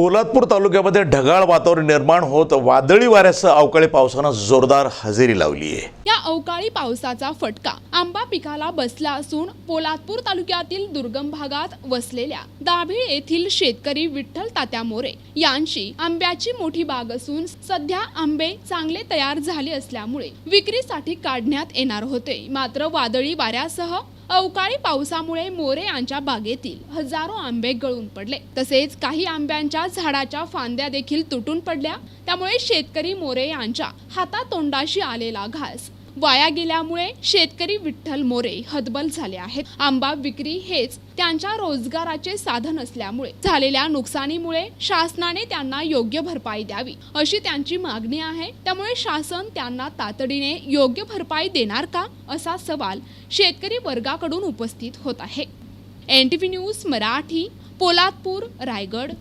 पोलादपूर तालुक्यामध्ये ढगाळ वातावरण निर्माण होत वादळी वाऱ्यासह अवकाळी पावसानं जोरदार हजेरी लावली आहे. या अवकाळी पावसाचा फटका आंबा पिकाला बसला असून पोलादपूर तालुक्यातील दुर्गम भागात वसलेल्या दाभिळ येथील शेतकरी विठ्ठल तात्या मोरे यांची आंब्याची मोठी बाग असून सध्या आंबे चांगले तयार झाले असल्यामुळे विक्रीसाठी काढण्यात येणार होते. मात्र वादळी वाऱ्यासह अवकाळी पावसामुळे मोरे यांच्या बागेतील हजारो आंबे गळून पडले. तसेच काही आंब्यांच्या झाडाच्या फांद्या देखील तुटून पडल्या. त्यामुळे शेतकरी मोरे यांच्या हातातोंडाशी आलेला घास वाया गेल्यामुळे शेतकरी विठ्ठल मोरे हतबल झाले आहेत. आंबा विक्री हेच त्यांच्या रोजगाराचे साधन असल्यामुळे झालेल्या नुकसानीमुळे शासनाने त्यांना योग्य भरपाई द्यावी अशी त्यांची मागणी आहे. त्यामुळे शासन त्यांना तातडीने योग्य भरपाई देणार का असा सवाल शेतकरी वर्गाकडून उपस्थित होत आहे. N T V news Marathi Poladpur Raigad.